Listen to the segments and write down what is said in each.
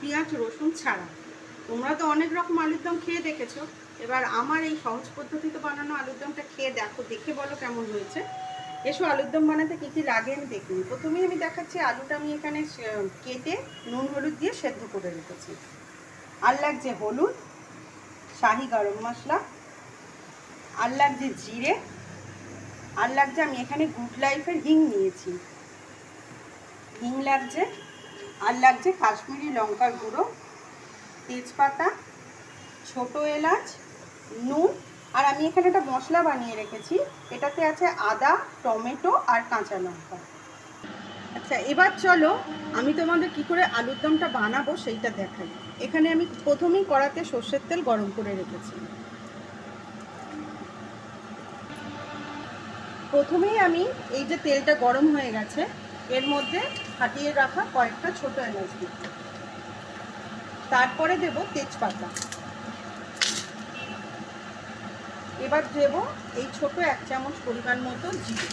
পেঁয়াজ, রসুন ছাড়া। তোমরা তো অনেক রকম আলুর দম খেয়ে দেখেছ। এবার আমার এই সহজ পদ্ধতিতে বানানো আলুর দমটা খেয়ে দেখো, দেখে বলো কেমন হয়েছে। এসো, আলুর দম বানাতে কী কী লাগে আমি দেখিনি প্রথমেই আমি দেখাচ্ছি, আলুটা আমি এখানে কেটে নুন হলুদ দিয়ে সেদ্ধ করে রেখেছি। আর লাগছে হলুদ, শাহি গরম মশলা, আর লাগছে জিরে, আর লাগছে আমি এখানে গুড লাইফের হিং নিয়েছি। হিং লাগছে, আর লাগছে কাশ্মীরি লঙ্কার গুঁড়ো, তেজপাতা, ছোট এলাচ, নুন, আর আমি এখানে একটা মশলা বানিয়ে রেখেছি, এটাতে আছে আদা, টমেটো, আর কাঁচা লঙ্কা। আচ্ছা এবার চলো, আমি তোমাদের কি করে আলুর দমটা বানাবো সেইটা দেখাই। এখানে আমি প্রথমেই কড়াতে সর্ষের তেল গরম করে রেখেছি। প্রথমেই আমি এই যে তেলটা গরম হয়ে গেছে এর মধ্যে ফাটিয়ে রাখা কয়েকটা ছোট এলাচ দিব। তারপরে দেব তেজপাতা। এবার দেব এই ছোট এক চামচ পরিমাণ মতো জিরে।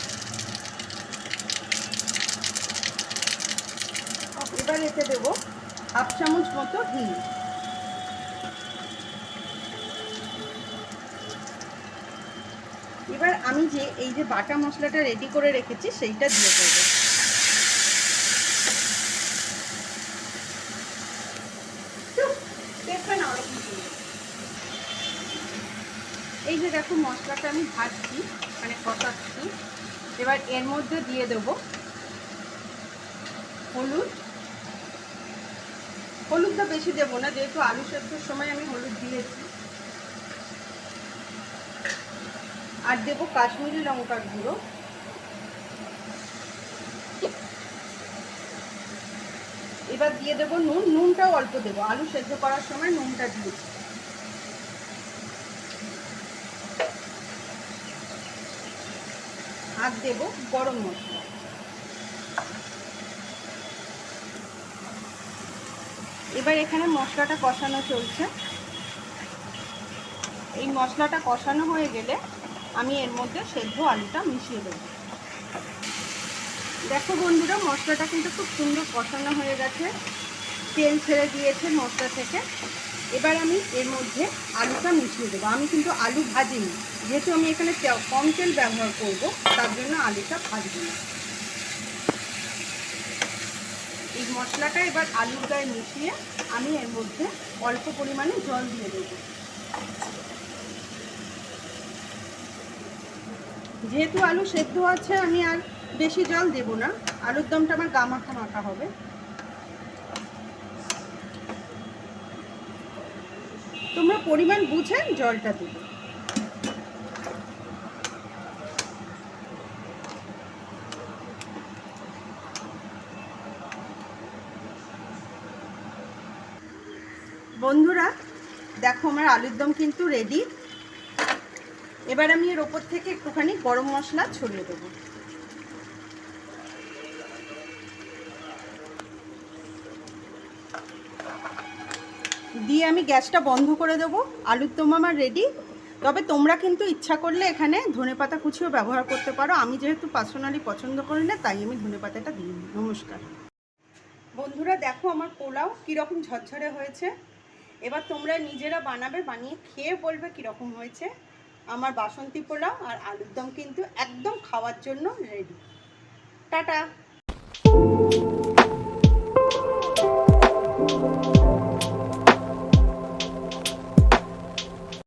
এবার এতে দেব হাফ চামচ মতো হিং। এবার আমি যে এই যে বাটা মশলাটা রেডি করে রেখেছি, সেইটা দিয়ে দেবো দেখবে না ওরকম করে। এই যে দেখো মশলাটা আমি ভাজছি মানে কষাচ্ছি। এবার এর মধ্যে দিয়ে দেবো হলুদ। হলুদটা বেশি দেবো না, যেহেতু আলু সেদ্ধর সময় আমি হলুদ দিয়েছি। আর দেবো কাশ্মীরি লঙ্কার গুঁড়ো। এবার দিয়ে দেবো নুন। নুনটাও অল্প দেবো। আলু সেদ্ধ করার সময় নুনটা দিয়েছি। আর দেবো গরম মশলা। এবার এখানে মশলাটা কষানো চলছে। এই মশলাটা কষানো হয়ে গেলে আমি এর মধ্যে সেদ্ধ আলুটা মিশিয়ে দেবো। দেখো বন্ধুরা, মশলাটা কিন্তু খুব সুন্দর কষানো হয়ে গেছে। তেল ছেড়ে দিয়েছে মশলা থেকে। এবার আমি এর মধ্যে আলুটা মিশিয়ে দেবো। আমি কিন্তু আলু ভাজিনি। যেহেতু আমি এখানে কম তেল ব্যবহার করব, তার জন্য আলুটা ভাজবো না। এই মশলাটা এবার আলুর গায়ে মিশিয়ে আমি এর মধ্যে অল্প পরিমাণে জল দিয়ে দেবো। যেহেতু আলু সেদ্ধ আছে, আমি আর বেশি জল দেব না। আলুর দমটা আমার গা মাখা মাখা হবে। তোমরা পরিমাণ বুঝে জলটা দেবে। বন্ধুরা, দেখো আমার আলুর দম কিন্তু রেডি এবার আমি এর ওপর থেকে একটুখানি গরম মশলা ছড়িয়ে দেবো। দিয়ে আমি গ্যাসটা বন্ধ করে দেবো। আলুর দম আমার রেডি তবে তোমরা কিন্তু ইচ্ছা করলে এখানে ধনেপাতা কুচিও ব্যবহার করতে পারো। আমি যেহেতু পার্সোনালি পছন্দ করি না, তাই আমি ধনেপাতাটা দিই। নমস্কার। বন্ধুরা, দেখো আমার পোলাও কীরকম ঝরঝরে হয়েছে। এবার তোমরা নিজেরা বানাবে, বানিয়ে খেয়ে বলবে কীরকম হয়েছে। আমার বাসন্তী পোলাও আর আলুর দম কিন্তু একদম খাওয়ার জন্য রেডি টাটা!